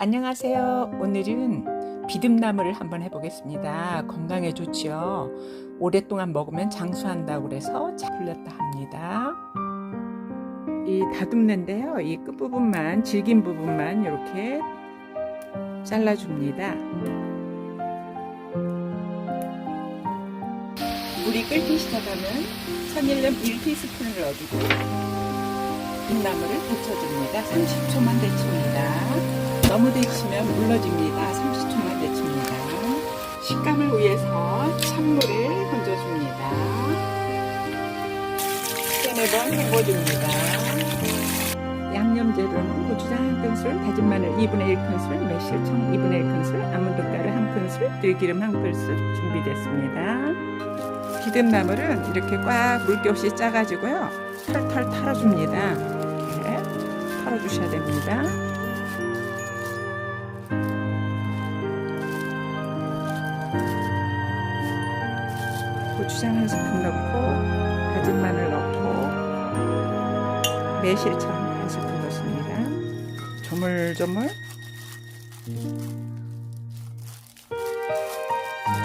안녕하세요. 오늘은 비듬나물을 한번 해보겠습니다. 건강에 좋지요. 오랫동안 먹으면 장수한다고 그래서 잘 풀렸다 합니다. 이 다듬는데요. 이 끝부분만, 질긴 부분만 이렇게 잘라줍니다. 물이 끓기 시작하면 선일염 1티스푼을 넣어주고 빛나물을 데쳐줍니다. 30초만 데칩니다. 너무 데치면 물러집니다. 30초만 데칩니다. 식감을 위해서 찬물을 건져줍니다. 세네 번 헹궈줍니다. 양념재료는 고추장 한 큰술, 다진 마늘 2분의 1큰술, 매실청 2분의 1큰술, 아몬드 가루 한 큰술, 들기름 한 큰술 준비됐습니다. 비듬나물은 이렇게 꽉 물기 없이 짜가지고요. 털털 털어줍니다. 이렇게 털어주셔야 됩니다. 고추장 한 스푼 넣고 다진 마늘 넣고 매실청 한 스푼 넣습니다. 조물조물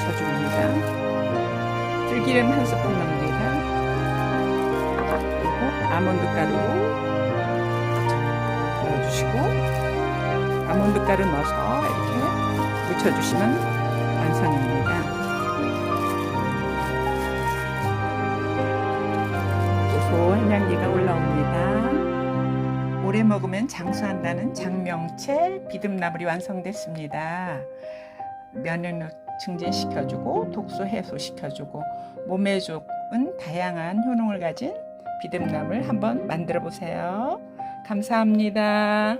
쳐줍니다. 들기름 한 스푼 넣습니다. 그리고 아몬드 가루 넣어주시고 아몬드 가루 넣어서 이렇게 묻혀주시면 완성입니다. 고소한 향기가 올라옵니다. 오래 먹으면 장수한다는 장명채 비듬나물이 완성됐습니다. 면역력 증진시켜주고 독소 해소시켜주고 몸에 좋은 다양한 효능을 가진 비듬나물 한번 만들어 보세요. 감사합니다.